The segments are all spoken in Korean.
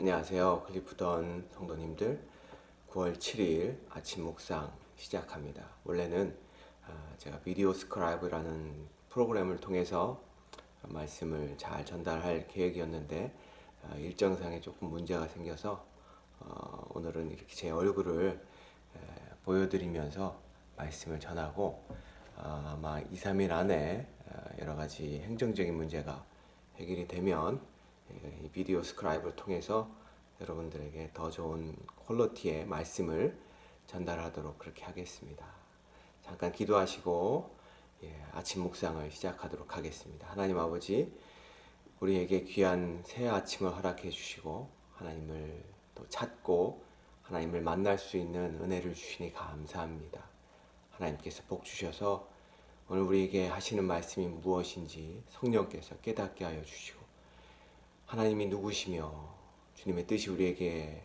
안녕하세요. 클리프던 성도님들. 9월 7일 아침 묵상 시작합니다. 원래는 아, 제가 비디오 스크라이브라는 프로그램을 통해서 말씀을 잘 전달할 계획이었는데 아, 일정상에 조금 문제가 생겨서 어, 오늘은 이렇게 제 얼굴을 에, 보여드리면서 말씀을 전하고 아, 아마 2, 3일 안에 아, 여러 가지 행정적인 문제가 해결이 되면 이 비디오 스크라이브를 통해서 여러분들에게 더 좋은 퀄리티의 말씀을 전달하도록 그렇게 하겠습니다. 잠깐 기도하시고 예, 아침 묵상을 시작하도록 하겠습니다. 하나님 아버지, 우리에게 귀한 새 아침을 허락해 주시고 하나님을 또 찾고 하나님을 만날 수 있는 은혜를 주시니 감사합니다. 하나님께서 복 주셔서 오늘 우리에게 하시는 말씀이 무엇인지 성령께서 깨닫게 하여 주시고 하나님이 누구시며 주님의 뜻이 우리에게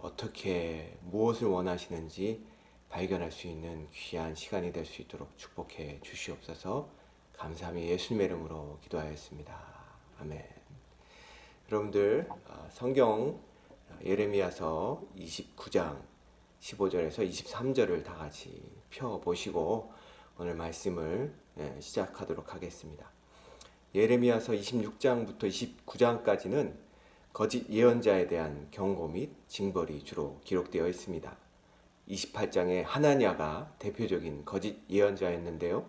어떻게 무엇을 원하시는지 발견할 수 있는 귀한 시간이 될 수 있도록 축복해 주시옵소서 감사함이 예수님의 이름으로 기도하였습니다. 아멘. 여러분들 어, 성경 예레미야서 29장 15절에서 23절을 다 같이 펴 보시고 오늘 말씀을 예, 시작하도록 하겠습니다. 예레미야서 26장부터 29장까지는 거짓 예언자에 대한 경고 및 징벌이 주로 기록되어 있습니다. 28장에 하나냐가 대표적인 거짓 예언자였는데요.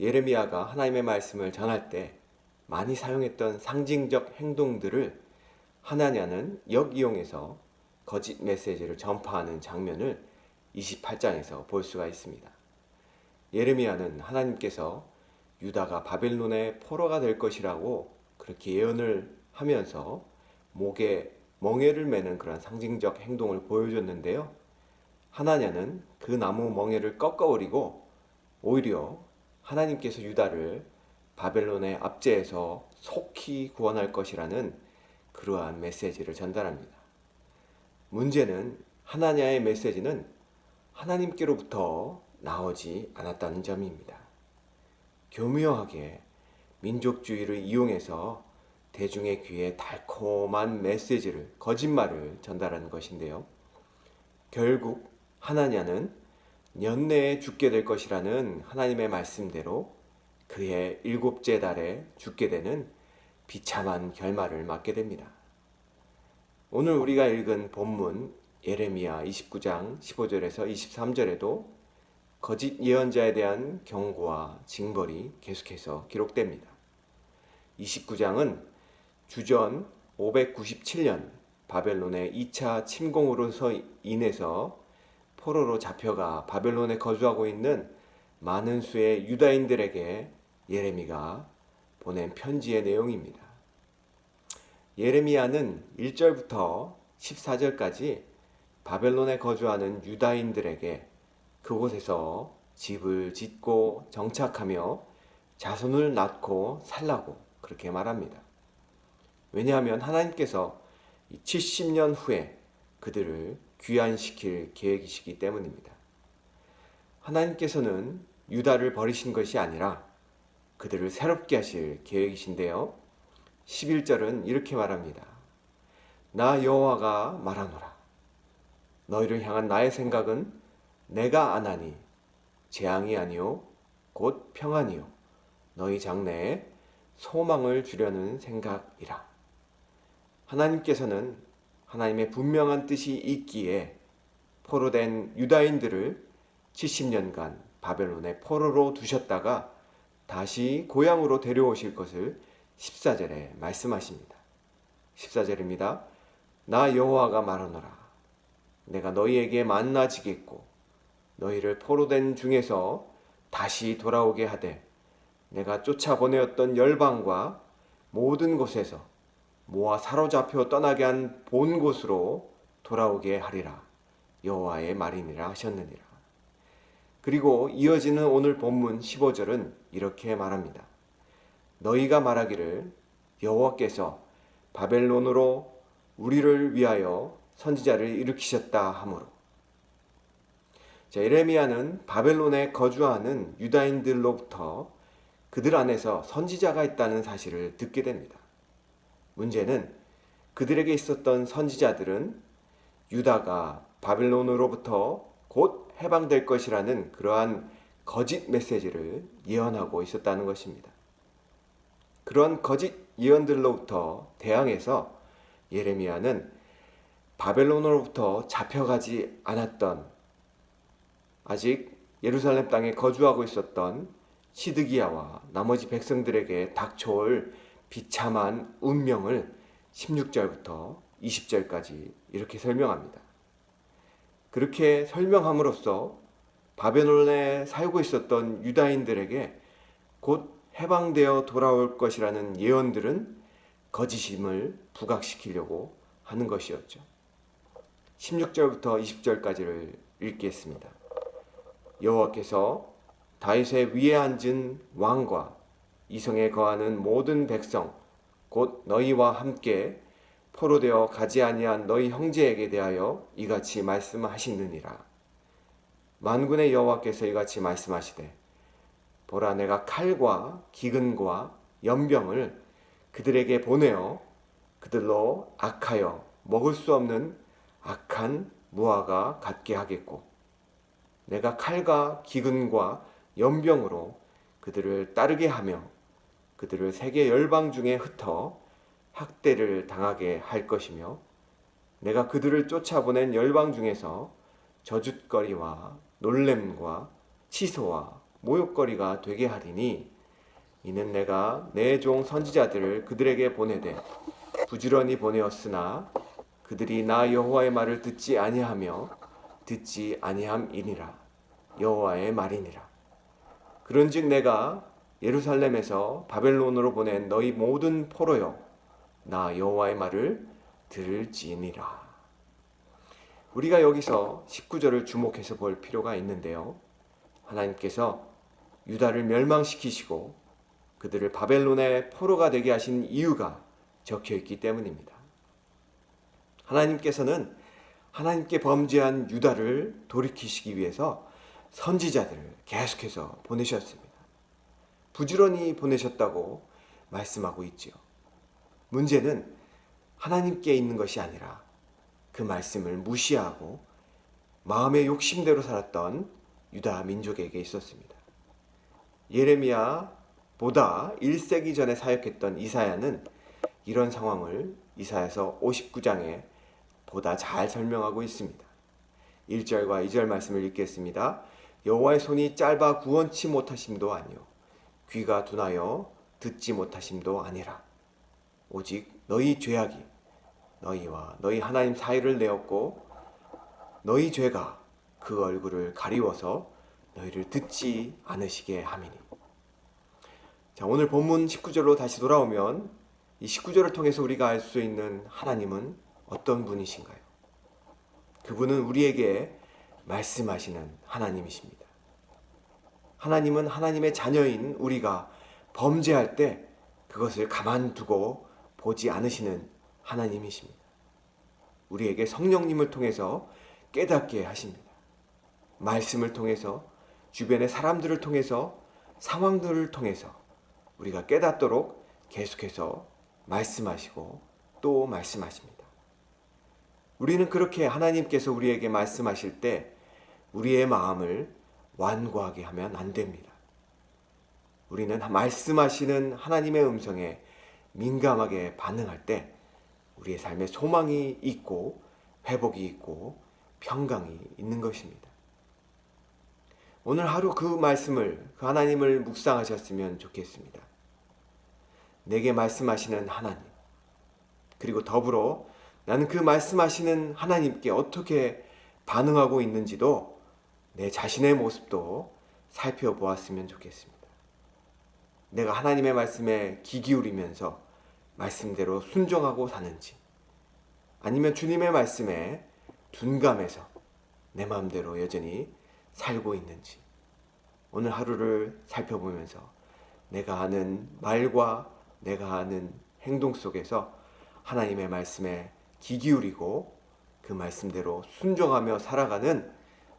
예레미야가 하나님의 말씀을 전할 때 많이 사용했던 상징적 행동들을 하나냐는 역이용해서 거짓 메시지를 전파하는 장면을 28장에서 볼 수가 있습니다. 예레미야는 하나님께서 유다가 바벨론의 포로가 될 것이라고 그렇게 예언을 하면서 목에 멍에를 매는 그런 상징적 행동을 보여줬는데요. 하나냐는 그 나무 멍에를 꺾어버리고 오히려 하나님께서 유다를 바벨론의 압제에서 속히 구원할 것이라는 그러한 메시지를 전달합니다. 문제는 하나냐의 메시지는 하나님께로부터 나오지 않았다는 점입니다. 교묘하게 민족주의를 이용해서 대중의 귀에 달콤한 메시지를 거짓말을 전달하는 것인데요. 결국 하나냐는 년내에 죽게 될 것이라는 하나님의 말씀대로 그의 일곱째 달에 죽게 되는 비참한 결말을 맞게 됩니다. 오늘 우리가 읽은 본문 예레미야 29장 15절에서 23절에도 거짓 예언자에 대한 경고와 징벌이 계속해서 기록됩니다. 29장은 주전 597년 바벨론의 2차 침공으로서 인해서 포로로 잡혀가 바벨론에 거주하고 있는 많은 수의 유다인들에게 예레미가 보낸 편지의 내용입니다. 예레미야는 1절부터 14절까지 바벨론에 거주하는 유다인들에게 그곳에서 집을 짓고 정착하며 자손을 낳고 살라고 그렇게 말합니다. 왜냐하면 하나님께서 70년 후에 그들을 귀환시킬 계획이시기 때문입니다. 하나님께서는 유다를 버리신 것이 아니라 그들을 새롭게 하실 계획이신데요. 11절은 이렇게 말합니다. 나 여호와가 말하노라. 너희를 향한 나의 생각은 내가 안하니 재앙이 아니요 곧 평안이요 너희 장래에 소망을 주려는 생각이라. 하나님께서는 하나님의 분명한 뜻이 있기에 포로된 유다인들을 70년간 바벨론의 포로로 두셨다가 다시 고향으로 데려오실 것을 14절에 말씀하십니다. 14절입니다. 나 여호와가 말하노라. 내가 너희에게 만나지겠고 너희를 포로된 중에서 다시 돌아오게 하되 내가 쫓아보내었던 열방과 모든 곳에서 모아 사로잡혀 떠나게 한 본 곳으로 돌아오게 하리라 여호와의 말이니라 하셨느니라. 그리고 이어지는 오늘 본문 15절은 이렇게 말합니다. 너희가 말하기를 여호와께서 바벨론으로 우리를 위하여 선지자를 일으키셨다 하므로 자, 에레미야는 바벨론에 거주하는 유다인들로부터 그들 안에서 선지자가 있다는 사실을 듣게 됩니다. 문제는 그들에게 있었던 선지자들은 유다가 바빌론으로부터 곧 해방될 것이라는 그러한 거짓 메시지를 예언하고 있었다는 것입니다. 그런 거짓 예언들로부터 대항해서 예레미야는 바벨론으로부터 잡혀가지 않았던 아직 예루살렘 땅에 거주하고 있었던 시드기야와 나머지 백성들에게 닥쳐올 비참한 운명을 16절부터 20절까지 이렇게 설명합니다. 그렇게 설명함으로써 바벨론에 살고 있었던 유다인들에게 곧 해방되어 돌아올 것이라는 예언들은 거짓임을 부각시키려고 하는 것이었죠. 16절부터 20절까지를 읽겠습니다. 여호와께서 다윗의 위에 앉은 왕과 이성에 거하는 모든 백성 곧 너희와 함께 포로되어 가지 아니한 너희 형제에게 대하여 이같이 말씀하시느니라. 만군의 여호와께서 이같이 말씀하시되 보라 내가 칼과 기근과 연병을 그들에게 보내어 그들로 악하여 먹을 수 없는 악한 무화가 갖게 하겠고 내가 칼과 기근과 연병으로 그들을 따르게 하며 그들을 세계 열방 중에 흩어 학대를 당하게 할 것이며 내가 그들을 쫓아보낸 열방 중에서 저주거리와 놀램과 치소와 모욕거리가 되게 하리니 이는 내가 내 종 선지자들을 그들에게 보내되 부지런히 보내었으나 그들이 나 여호와의 말을 듣지 아니하며 듣지 아니함이니라. 여호와의 말이니라. 그런즉 내가 예루살렘에서 바벨론으로 보낸 너희 모든 포로여 나 여호와의 말을 들을지니라. 우리가 여기서 19절을 주목해서 볼 필요가 있는데요. 하나님께서 유다를 멸망시키시고 그들을 바벨론의 포로가 되게 하신 이유가 적혀 있기 때문입니다. 하나님께서는 하나님께 범죄한 유다를 돌이키시기 위해서 선지자들을 계속해서 보내셨습니다. 부지런히 보내셨다고 말씀하고 있지요. 문제는 하나님께 있는 것이 아니라 그 말씀을 무시하고 마음의 욕심대로 살았던 유다 민족에게 있었습니다. 예레미야보다 1세기 전에 사역했던 이사야는 이런 상황을 이사야서 59장에 보다 잘 설명하고 있습니다. 1절과 2절 말씀을 읽겠습니다. 여호와의 손이 짧아 구원치 못하심도 아니요 귀가 둔하여 듣지 못하심도 아니라 오직 너희 죄악이 너희와 너희 하나님 사이를 내었고 너희 죄가 그 얼굴을 가리워서 너희를 듣지 않으시게 함이니. 자, 오늘 본문 19절로 다시 돌아오면 이 19절을 통해서 우리가 알 수 있는 하나님은 어떤 분이신가요? 그분은 우리에게 말씀하시는 하나님이십니다. 하나님은 하나님의 자녀인 우리가 범죄할 때 그것을 가만두고 보지 않으시는 하나님이십니다. 우리에게 성령님을 통해서 깨닫게 하십니다. 말씀을 통해서 주변의 사람들을 통해서 상황들을 통해서 우리가 깨닫도록 계속해서 말씀하시고 또 말씀하십니다. 우리는 그렇게 하나님께서 우리에게 말씀하실 때 우리의 마음을 완고하게 하면 안 됩니다. 우리는 말씀하시는 하나님의 음성에 민감하게 반응할 때 우리의 삶에 소망이 있고 회복이 있고 평강이 있는 것입니다. 오늘 하루 그 말씀을 그 하나님을 묵상하셨으면 좋겠습니다. 내게 말씀하시는 하나님 그리고 더불어 나는 그 말씀하시는 하나님께 어떻게 반응하고 있는지도 내 자신의 모습도 살펴보았으면 좋겠습니다. 내가 하나님의 말씀에 귀 기울이면서 말씀대로 순종하고 사는지 아니면 주님의 말씀에 둔감해서 내 마음대로 여전히 살고 있는지 오늘 하루를 살펴보면서 내가 하는 말과 내가 하는 행동 속에서 하나님의 말씀에 귀 기울이고 그 말씀대로 순종하며 살아가는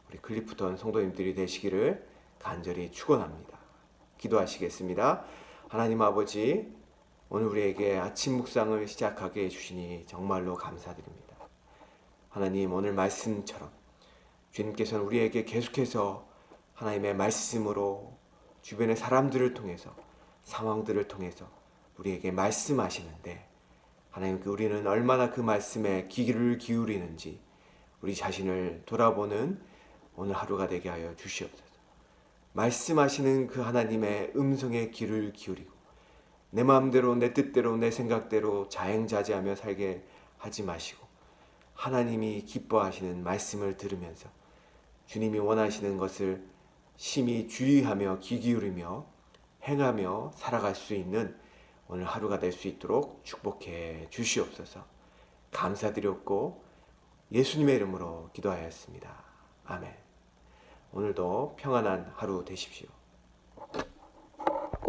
우리 클리프톤 성도님들이 되시기를 간절히 축원합니다. 기도하시겠습니다. 하나님 아버지 오늘 우리에게 아침 묵상을 시작하게 해주시니 정말로 감사드립니다. 하나님 오늘 말씀처럼 주님께서는 우리에게 계속해서 하나님의 말씀으로 주변의 사람들을 통해서 상황들을 통해서 우리에게 말씀하시는데 하나님 그 우리는 얼마나 그 말씀에 귀를 기울이는지 우리 자신을 돌아보는 오늘 하루가 되게 하여 주시옵소서. 말씀하시는 그 하나님의 음성에 귀를 기울이고 내 마음대로 내 뜻대로 내 생각대로 자행자재하며 살게 하지 마시고 하나님이 기뻐하시는 말씀을 들으면서 주님이 원하시는 것을 심히 주의하며 귀 기울이며 행하며 살아갈 수 있는 오늘 하루가 될 수 있도록 축복해 주시옵소서. 감사드렸고 예수님의 이름으로 기도하였습니다. 아멘. 오늘도 평안한 하루 되십시오.